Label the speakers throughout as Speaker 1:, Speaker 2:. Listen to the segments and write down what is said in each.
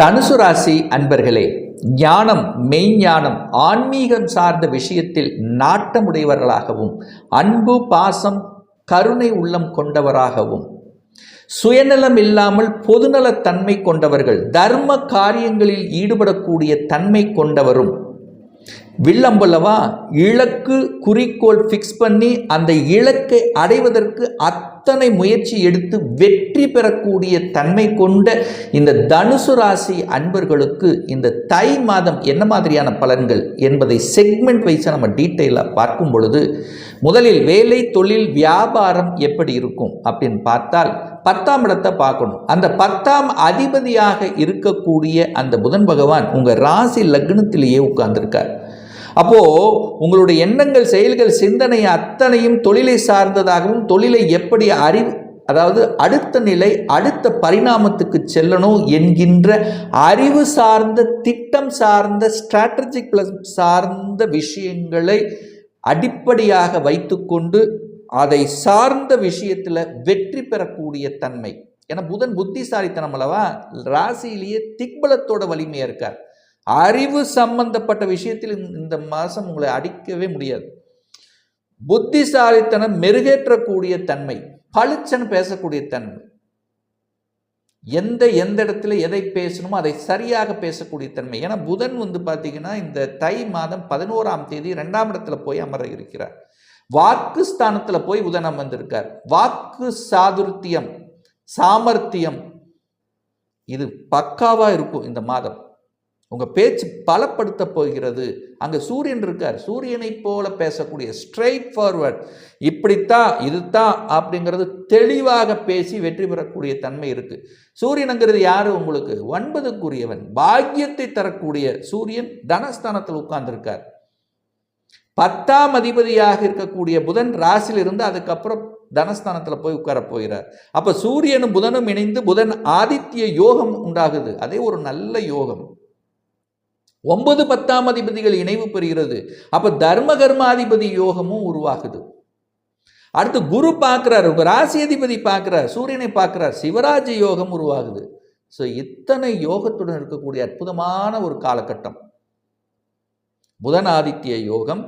Speaker 1: தனுசு ராசி அன்பர்களே ஞானம் மெய்ஞானம் ஆன்மீகம் சார்ந்த விஷயத்தில் நாட்டமுடையவர்களாகவும் அன்பு பாசம் கருணை உள்ளம் கொண்டவராகவும். சுயநலம் இல்லாமல் பொதுநலத் தன்மை கொண்டவர்கள் தர்ம காரியங்களில் ஈடுபடக்கூடிய தன்மை கொண்டவரும். வில்லம்பல்லவா இலக்கு குறிக்கோள் ஃபிக்ஸ் பண்ணி அந்த இலக்கை அடைவதற்கு அத்தனை முயற்சி எடுத்து வெற்றி பெறக்கூடிய தன்மை கொண்ட இந்த தனுசு ராசி அன்பர்களுக்கு இந்த தை மாதம் என்ன மாதிரியான பலன்கள் என்பதை செக்மெண்ட் வைஸாக நம்ம டீட்டெயிலாக பார்க்கும் பொழுது முதலில் வேலை தொழில் வியாபாரம் எப்படி இருக்கும் அப்படின்னு பார்த்தால் பத்தாம் இடத்தை பார்க்கணும். அந்த பத்தாம் அதிபதியாக இருக்கக்கூடிய அந்த புதன் பகவான் உங்கள் ராசி லக்னத்திலேயே உட்கார்ந்துருக்கார். அப்போது உங்களுடைய எண்ணங்கள் செயல்கள் சிந்தனை அத்தனையும் தொழிலை சார்ந்ததாகவும் தொழிலை எப்படி அறிவு அதாவது அடுத்த நிலை அடுத்த பரிணாமத்துக்கு செல்லணும் என்கின்ற அறிவு சார்ந்த திட்டம் சார்ந்த ஸ்ட்ராட்டஜிக் பிளஸ் சார்ந்த விஷயங்களை அடிப்படையாக வைத்துக்கொண்டு அதை சார்ந்த விஷயத்தில் வெற்றி பெறக்கூடிய தன்மை. ஏன்னா புதன் புத்திசாலித்தனம் அல்லவா? ராசியிலேயே திக்பலத்தோட வலிமையாக இருக்கார். அறிவு சம்பந்தப்பட்ட விஷயத்தில் இந்த மாதம் உங்களை அடிக்கவே முடியாது. புத்திசாலித்தனம் மெருகேற்றக்கூடிய தன்மை பளிச்சன் பேசக்கூடிய தன்மை. எந்த எந்த இடத்துல எதை பேசணுமோ அதை சரியாக பேசக்கூடிய தன்மை. ஏன்னா புதன் வந்து பார்த்தீங்கன்னா இந்த தை மாதம் பதினோராம் தேதி ரெண்டாம் இடத்துல போய் அமர இருக்கிறார். வாக்கு ஸ்தானத்தில் போய் உதனம் வந்திருக்கார். வாக்கு சாதுர்த்தியம் சாமர்த்தியம். இது பக்காவாக இருக்கும் இந்த மாதம். உங்கள் பேச்சு பலப்படுத்த போகிறது. அங்கே சூரியன் இருக்கார். சூரியனை போல பேசக்கூடிய ஸ்ட்ரெயிட் ஃபார்வர்ட் இப்படித்தான் இதுதான் அப்படிங்கிறது தெளிவாக பேசி வெற்றி பெறக்கூடிய தன்மை இருக்குது சூரியனுங்கிறது யார் உங்களுக்கு? ஒன்பதுக்குரியவன். பாக்கியத்தை தரக்கூடிய சூரியன் தனஸ்தானத்தில் உட்கார்ந்துருக்கார். பத்தாம் அதிபதியாக இருக்கக்கூடிய புதன் ராசியில் இருந்து அதுக்கப்புறம் தனஸ்தானத்தில் போய் உட்கார போகிறார். அப்போ சூரியனும் புதனும் இணைந்து புதன் ஆதித்ய யோகம் உண்டாகுது. அதே ஒரு நல்ல யோகம். ஒன்பது பத்தாம் அதிபதிகள் இணைவு பெறுகிறது. அப்போ தர்ம கர்மாதிபதி யோகமும் உருவாகுது. அடுத்து குரு பார்க்குறார். உங்கள் ராசி அதிபதி பார்க்குறார். சூரியனை பார்க்குறார். சிவராஜ யோகம் உருவாகுது. ஸோ இத்தனை யோகத்துடன் இருக்கக்கூடிய அற்புதமான ஒரு காலகட்டம். புதனாதித்ய யோகம்.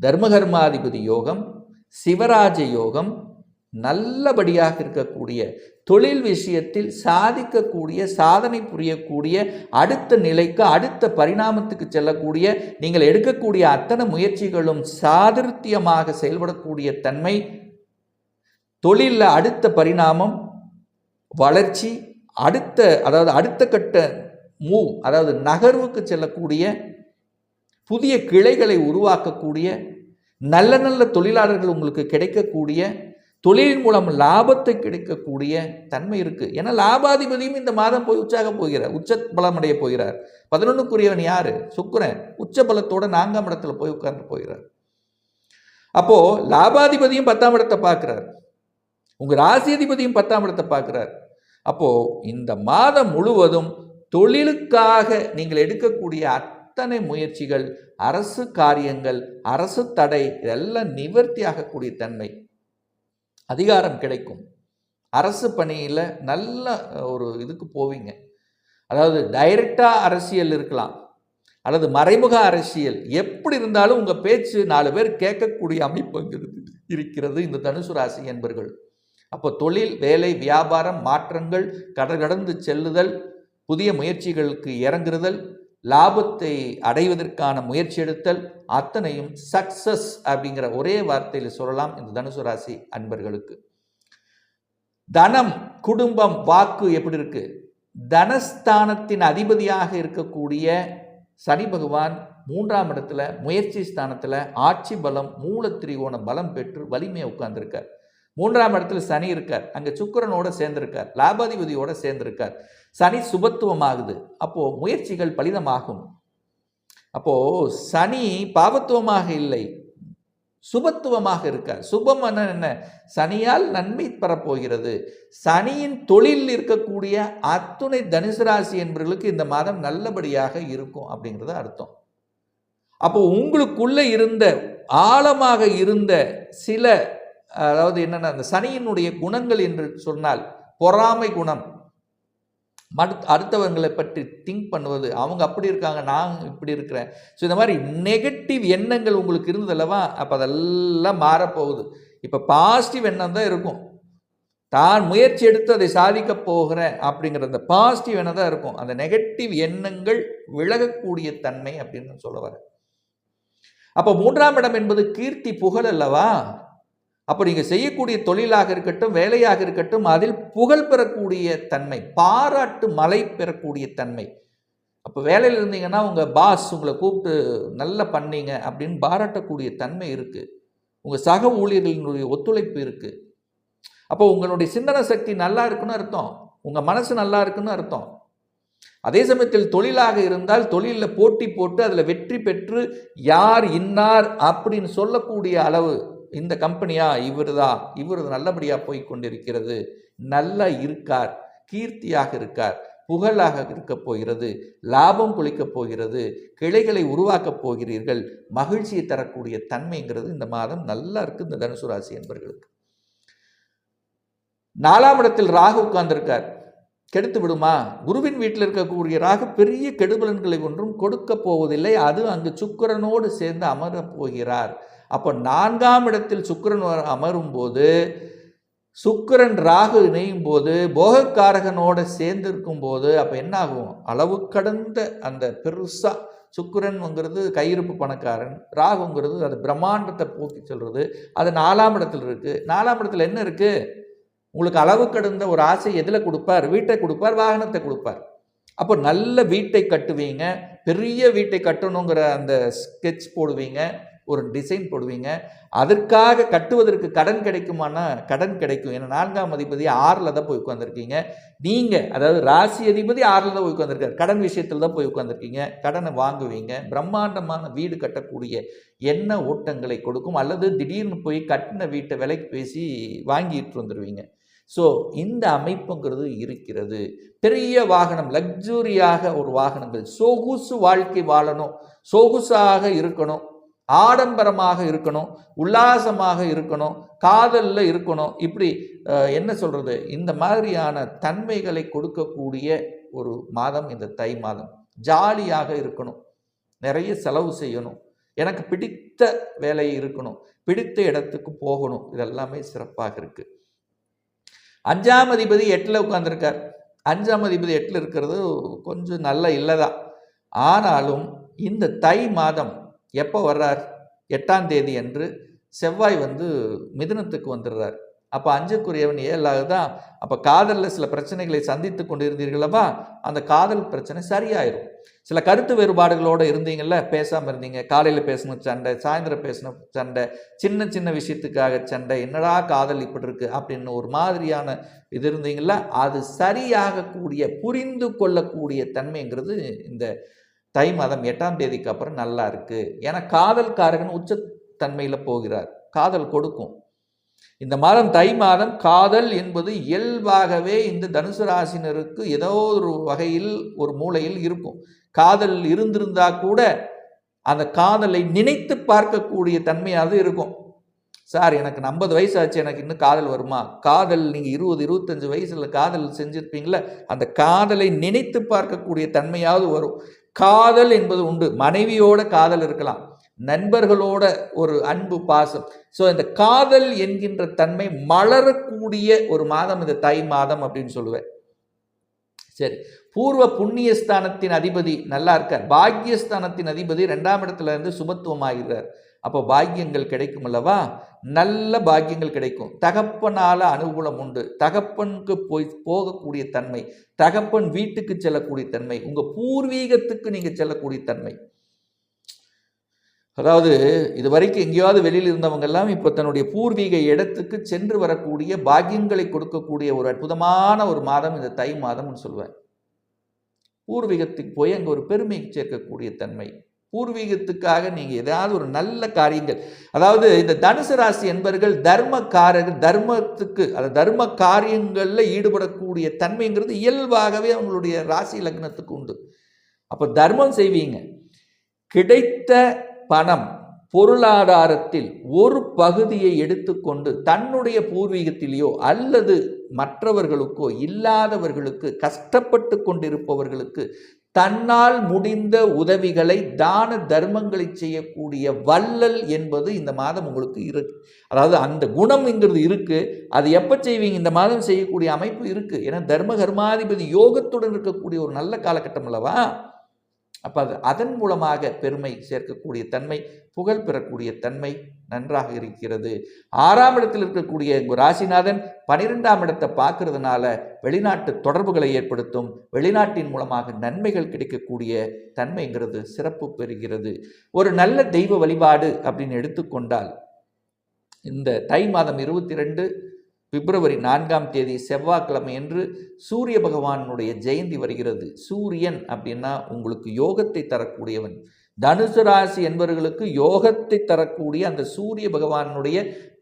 Speaker 1: தர்மகர்மாதிபதி யோகம் சிவராஜ யோகம் நல்லபடியாக இருக்கக்கூடிய தொழில் விஷயத்தில் சாதிக்கக்கூடிய சாதனை புரியக்கூடிய அடுத்த நிலைக்கு அடுத்த பரிணாமத்துக்கு செல்லக்கூடிய நீங்கள் எடுக்கக்கூடிய அத்தனை முயற்சிகளும் சாதிருத்தியமாக செயல்படக்கூடிய தன்மை தொழிலில் அடுத்த பரிணாமம் வளர்ச்சி அடுத்த அதாவது அடுத்த கட்ட மூவ் அதாவது நகர்வுக்கு செல்லக்கூடிய புதிய கிளைகளை உருவாக்கக்கூடிய நல்ல நல்ல தொழிலாளர்கள் உங்களுக்கு கிடைக்கக்கூடிய தொழிலின் மூலம் லாபத்தை கிடைக்கக்கூடிய தன்மை இருக்குது ஏன்னா லாபாதிபதியும் இந்த மாதம் போய் உற்சாக போகிறார். உச்ச பலமடைய போகிறார். பதினொன்றுக்குரியவன் யார்? சுக்கரன். உச்ச பலத்தோட நான்காம் இடத்துல போய் உட்கார்ந்து போகிறார். அப்போது லாபாதிபதியும் பத்தாம் இடத்தை பார்க்குறார். உங்கள் ராசியதிபதியும் பத்தாம் இடத்தை பார்க்குறார். அப்போது இந்த மாதம் முழுவதும் தொழிலுக்காக நீங்கள் எடுக்கக்கூடிய அத்தனை முயற்சிகள் அரசு காரியங்கள் அரசு தடை இதெல்லாம் நிவர்த்தி ஆகக்கூடிய தன்மை. அதிகாரம் கிடைக்கும். அரசு பணியில் நல்ல ஒரு இதுக்கு போவீங்க. அதாவது டைரக்டாக அரசியல் இருக்கலாம். அல்லது மறைமுக அரசியல். எப்படி இருந்தாலும் உங்கள் பேச்சு நாலு பேர் கேட்கக்கூடிய அமைப்புங்கிறது இருக்கிறது இந்த தனுசு ராசி என்பர்கள். அப்போ தொழில் வேலை வியாபாரம் மாற்றங்கள் கடற்கடந்து செல்லுதல் புதிய முயற்சிகளுக்கு இறங்குறுதல் லாபத்தை அடைவதற்கான முயற்சி எடுத்தல் அத்தனையும் சக்சஸ் அப்படிங்கிற ஒரே வார்த்தையில் சொல்லலாம் இந்த தனுசு ராசி அன்பர்களுக்கு. தனம் குடும்பம் வாக்கு எப்படி இருக்கு? தனஸ்தானத்தின் அதிபதியாக இருக்கக்கூடிய சனி பகவான் மூன்றாம் இடத்துல முயற்சி ஸ்தானத்தில் ஆட்சி பலம் மூல திரிகோண பலம் பெற்று வலிமையை உட்கார்ந்துருக்கார். மூன்றாம் இடத்துல சனி இருக்கார். அங்கே சுக்கரனோட சேர்ந்திருக்கார். லாபாதிபதியோட சேர்ந்திருக்கார். சனி சுபத்துவமாகுது. அப்போது முயற்சிகள் பலிதமாகும். அப்போது சனி பாவத்துவமாக இல்லை. சுபத்துவமாக இருக்கார். சுபம் என்ன? சனியால் நன்மை பெறப்போகிறது. சனியின் தொழில் இருக்கக்கூடிய அத்துணை தனுசு ராசி என்பவர்களுக்கு இந்த மாதம் நல்லபடியாக இருக்கும் அப்படிங்கிறது அர்த்தம். அப்போ உங்களுக்குள்ள இருந்த ஆழமாக இருந்த சில அதாவது என்னென்ன அந்த சனியினுடைய குணங்கள் என்று சொன்னால் பொறாமை குணம். மடுத் அடுத்தவங்களை பற்றி திங்க் பண்ணுவது. அவங்க அப்படி இருக்காங்க நான் இப்படி இருக்கிறேன். ஸோ இந்த மாதிரி நெகட்டிவ் எண்ணங்கள் உங்களுக்கு இருந்தது அல்லவா? அப்போ அதெல்லாம் மாறப்போகுது. இப்போ பாசிட்டிவ் எண்ணம் தான் இருக்கும். தான் முயற்சி எடுத்து அதை சாதிக்க போகிறேன் அப்படிங்கிற அந்த பாசிட்டிவ் எண்ணம் தான் இருக்கும். அந்த நெகட்டிவ் எண்ணங்கள் விலகக்கூடிய தன்மை அப்படின்னு சொல்ல வரேன். அப்போ மூன்றாம் இடம் என்பது கீர்த்தி புகழ் அல்லவா? அப்போ நீங்கள் செய்யக்கூடிய தொழிலாக இருக்கட்டும் வேலையாக இருக்கட்டும் அதில் புகழ் பெறக்கூடிய தன்மை பாராட்டு மலை பெறக்கூடிய தன்மை. அப்போ வேலையில் இருந்தீங்கன்னா உங்கள் பாஸ் உங்களை கூப்பிட்டு நல்லா பண்ணீங்க அப்படின்னு பாராட்டக்கூடிய தன்மை இருக்குது உங்கள் சக ஊழியர்களினுடைய ஒத்துழைப்பு இருக்குது அப்போ உங்களுடைய சிந்தனை சக்தி நல்லா இருக்குன்னு அர்த்தம். உங்கள் மனசு நல்லா இருக்குன்னு அர்த்தம். அதே சமயத்தில் தொழிலாக இருந்தால் தொழிலில் போட்டி போட்டு அதில் வெற்றி பெற்று யார் இன்னார் அப்படின்னு சொல்லக்கூடிய அளவு இந்த கம்பெனியா? இவர் தான் இவர் நல்லபடியாக போய் கொண்டிருக்கிறது. நல்லா இருக்கார். கீர்த்தியாக இருக்கார். புகழாக இருக்கப் போகிறது. லாபம் குளிக்கப் போகிறது. கிளைகளை உருவாக்கப் போகிறீர்கள். மகிழ்ச்சியை தரக்கூடிய தன்மைங்கிறது இந்த மாதம் நல்லா இருக்குது இந்த தனுசு ராசி என்பர்களுக்கு. நாலாம் இடத்தில் ராகு உட்கார்ந்திருக்கார். கெடுத்து விடுமா? குருவின் வீட்டில் இருக்கக்கூடிய ராகு பெரிய கெடுபலன்களை ஒன்றும் கொடுக்க போவதில்லை. அது அங்கு சுக்கிரனோடு சேர்ந்து அமரப் போகிறார். அப்போ நான்காம் இடத்தில் சுக்கிரன் அமரும் போது சுக்கிரன் ராகு இணையும் போது போகக்காரகனோடு சேர்ந்து இருக்கும் போது அப்போ என்ன ஆகும் அளவு கடந்த அந்த பெருசாக சுக்கரன்ங்கிறது கையிருப்பு பணக்காரன் ராகுங்கிறது அது பிரம்மாண்டத்தை போக்கி சொல்கிறது அது நாலாம் இடத்துல இருக்குது நாலாம் இடத்துல என்ன இருக்குது உங்களுக்கு அளவு கடந்த ஒரு ஆசை எதில் கொடுப்பார்? வீட்டை கொடுப்பார் வாகனத்தை கொடுப்பார். அப்போ நல்ல வீட்டை கட்டுவீங்க பெரிய வீட்டை கட்டணுங்கிற அந்த ஸ்கெட்ச் போடுவீங்க ஒரு டிசைன் போடுவீங்க. அதற்காக கட்டுவதற்கு கடன் கிடைக்குமானா கடன் கிடைக்கும். ஏன்னா நான்காம் அதிபதி ஆறில் தான் போய் உட்காந்துருக்கீங்க நீங்கள் அதாவது ராசி அதிபதி ஆறில் தான் போய் உட்காந்துருக்காரு கடன் விஷயத்தில் தான் போய் உட்காந்துருக்கீங்க கடனை வாங்குவீங்க. பிரம்மாண்டமான வீடு கட்டக்கூடிய என்ன ஓட்டங்களை கொடுக்கும். அல்லது திடீர்னு போய் கட்டின வீட்டை விலைக்கு பேசி வாங்கிட்டு வந்துடுவீங்க ஸோ இந்த அமைப்புங்கிறது இருக்கிறது. பெரிய வாகனம் லக்ஸுரியாக ஒரு வாகனங்கள். சொகுசு வாழ்க்கை வாழணும். சொகுசாக இருக்கணும். ஆடம்பரமாக இருக்கணும் உல்லாசமாக இருக்கணும் காதலில் இருக்கணும். இப்படி என்ன சொல்கிறது இந்த மாதிரியான தன்மைகளை கொடுக்கக்கூடிய ஒரு மாதம் இந்த தை மாதம். ஜாலியாக இருக்கணும். நிறைய செலவு செய்யணும். எனக்கு பிடித்த வேலை இருக்கணும். பிடித்த இடத்துக்கு போகணும். இதெல்லாமே சிறப்பாக இருக்குது அஞ்சாம் அதிபதி எட்டில் உட்காந்துருக்கார் அஞ்சாம் அதிபதி எட்டில் இருக்கிறது கொஞ்சம் நல்ல இல்லைதான். ஆனாலும் இந்த தை மாதம் எப்போ வர்றார்? எட்டாம் தேதி செவ்வாய் வந்து மிதுனத்துக்கு வந்துடுறார். அப்போ அஞ்சுக்குரியவன் ஏழாக தான் அப்போ காதலில் சில பிரச்சனைகளை சந்தித்து கொண்டு இருந்தீர்களவா அந்த காதல் பிரச்சனை சரியாயிரும். சில கருத்து வேறுபாடுகளோடு இருந்தீங்கல்ல? பேசாமல் இருந்தீங்க. காலையில் பேசின சண்டை சாயந்தரம் பேசின சண்டை சின்ன சின்ன விஷயத்துக்காக சண்டை என்னடா காதல் இப்படி இருக்குது அப்படின்னு ஒரு மாதிரியான இது இருந்தீங்களா அது சரியாகக்கூடிய புரிந்து கொள்ளக்கூடிய தன்மைங்கிறது இந்த தை மாதம் எட்டாம் தேதிக்கு அப்புறம் நல்லா இருக்கு. ஏன்னா காதல்காரகன் உச்சத்தன்மையில் போகிறார். காதல் கொடுக்கும். இந்த மாதம் தை மாதம் காதல் என்பது இயல்பாகவே இந்த தனுசு ராசினருக்கு ஏதோ ஒரு வகையில் ஒரு மூலையில் இருக்கும். காதல் இருந்திருந்தா கூட அந்த காதலை நினைத்து பார்க்கக்கூடிய தன்மையாவது இருக்கும். சார் எனக்கு 50 வயசு ஆச்சு எனக்கு இன்னும் காதல் வருமா? காதல் நீங்கள் இருபது இருபத்தஞ்சு வயசில் காதல் செஞ்சுருப்பீங்களே அந்த காதலை நினைத்து பார்க்கக்கூடிய தன்மையாவது வரும். காதல் என்பது உண்டு. மனைவியோட காதல் இருக்கலாம். நண்பர்களோட ஒரு அன்பு பாசம். ஸோ இந்த காதல் என்கின்ற தன்மை மலரக்கூடிய ஒரு மாதம் இந்த தை மாதம் அப்படின்னு சொல்லுவேன். சரி. பூர்வ புண்ணியஸ்தானத்தின் அதிபதி நல்லா இருக்கார். பாக்கியஸ்தானத்தின் அதிபதி ரெண்டாம் இடத்துல இருந்து சுபத்துவம் ஆகிறார் அப்போ பாக்கியங்கள் கிடைக்கும் அல்லவா நல்ல பாக்கியங்கள் கிடைக்கும். தகப்பனால் அனுகூலம் உண்டு. தகப்பனுக்கு போய் போகக்கூடிய தன்மை தகப்பன் வீட்டுக்கு செல்லக்கூடிய தன்மை உங்கள் பூர்வீகத்துக்கு நீங்கள் செல்லக்கூடிய தன்மை. அதாவது இது வரைக்கும் எங்கேயாவது வெளியில் இருந்தவங்க எல்லாம் இப்போ தன்னுடைய பூர்வீக இடத்துக்கு சென்று வரக்கூடிய பாக்கியங்களை கொடுக்கக்கூடிய ஒரு அற்புதமான ஒரு மாதம் இந்த தை மாதம்னு சொல்லுவேன். பூர்வீகத்துக்கு போய் அங்கே ஒரு பெருமை சேர்க்கக்கூடிய தன்மை. பூர்வீகத்துக்காக நீங்கள் ஏதாவது ஒரு நல்ல காரியங்கள். அதாவது இந்த தனுசு ராசி என்பவர்கள் தர்மக்காரர்கள் தர்மத்துக்கு அந்த தர்ம காரியங்களில் ஈடுபடக்கூடிய தன்மைங்கிறது இயல்பாகவே அவங்களுடைய ராசி லக்னத்துக்கு உண்டு. அப்போ தர்மம் செய்வீங்க. கிடைத்த பணம் பொருளாதாரத்தில் ஒரு பகுதியை எடுத்துக்கொண்டு தன்னுடைய பூர்வீகத்திலேயோ அல்லது மற்றவர்களுக்கோ இல்லாதவர்களுக்கு கஷ்டப்பட்டு கொண்டிருப்பவர்களுக்கு தன்னால் முடிந்த உதவிகளை தான தர்மங்களை செய்யக்கூடிய வள்ளல் என்பது இந்த மாதம் உங்களுக்கு இருக்கு. அதாவது அந்த குணம்ங்கிறது இருக்குது அது எப்போ செய்வீங்க? இந்த மாதம் செய்யக்கூடிய அமைப்பு இருக்குது ஏன்னா தர்ம கர்மாதிபதி யோகத்துடன் இருக்கக்கூடிய ஒரு நல்ல காலகட்டம் அல்லவா? அப்போ அது அதன் மூலமாக பெருமை சேர்க்கக்கூடிய தன்மை புகழ் பெறக்கூடிய தன்மை நன்றாக இருக்கிறது. ஆறாம் இடத்தில் இருக்கக்கூடிய ராசிநாதன் பனிரெண்டாம் இடத்தை பார்க்கறதுனால வெளிநாட்டு தொடர்புகளை ஏற்படுத்தும் வெளிநாட்டின் மூலமாக நன்மைகள் கிடைக்கக்கூடிய தன்மைங்கிறது சிறப்பு பெறுகிறது. ஒரு நல்ல தெய்வ வழிபாடு அப்படின்னு எடுத்துக்கொண்டால் இந்த தை மாதம் இருபத்தி ரெண்டு பிப்ரவரி நான்காம் தேதி செவ்வாய்க்கிழமை என்று சூரிய பகவானுடைய ஜெயந்தி வருகிறது. சூரியன் அப்படின்னா உங்களுக்கு யோகத்தை தரக்கூடியவன். தனுசு ராசி என்பவர்களுக்கு யோகத்தை தரக்கூடிய அந்த சூரிய பகவானுடைய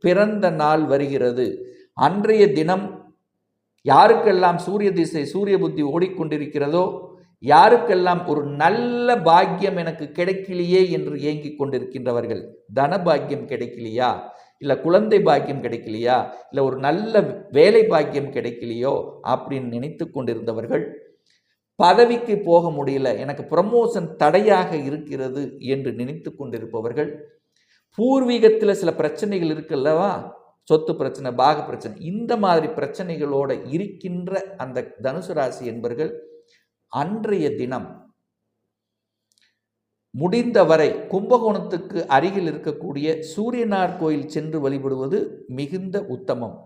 Speaker 1: பிறந்த நாள் வருகிறது. அன்றைய தினம் யாருக்கெல்லாம் சூரிய திசை சூரிய புத்தி ஓடிக்கொண்டிருக்கிறதோ யாருக்கெல்லாம் ஒரு நல்ல பாக்கியம் எனக்கு கிடைக்கலையே என்று ஏங்கிக் கொண்டிருக்கின்றவர்கள் தன பாக்கியம் கிடைக்கலையா? இல்லை குழந்தை பாக்கியம் கிடைக்கலையா? இல்லை ஒரு நல்ல வேலை பாக்கியம் கிடைக்கலையோ? அப்படின்னு நினைத்து கொண்டிருந்தவர்கள் பதவிக்கு போக முடியல எனக்கு ப்ரமோஷன் தடையாக இருக்கிறது என்று நினைத்து கொண்டிருப்பவர்கள் பூர்வீகத்தில் சில பிரச்சனைகள் இருக்குல்லவா? சொத்து பிரச்சனை பாக பிரச்சனை இந்த மாதிரி பிரச்சனைகளோடு இருக்கின்ற அந்த தனுசு ராசி என்பர்கள் அன்றைய தினம் முடிந்தவரை கும்பகோணத்துக்கு அருகில் இருக்கக்கூடிய சூரியனார் கோயில் சென்று வழிபடுவது மிகுந்த உத்தமம்.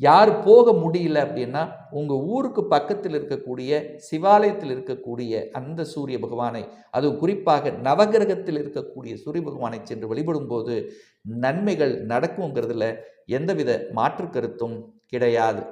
Speaker 1: யார் போக முடியல அப்படின்னா உங்கள் ஊருக்கு பக்கத்தில் இருக்கக்கூடிய சிவாலயத்தில் இருக்கக்கூடிய அந்த சூரிய பகவானை அது குறிப்பாக நவகிரகத்தில் இருக்கக்கூடிய சூரிய பகவானை சென்று வழிபடும்போது நன்மைகள் நடக்குங்கிறதுல எந்தவித மாற்று கருத்தும் கிடையாது.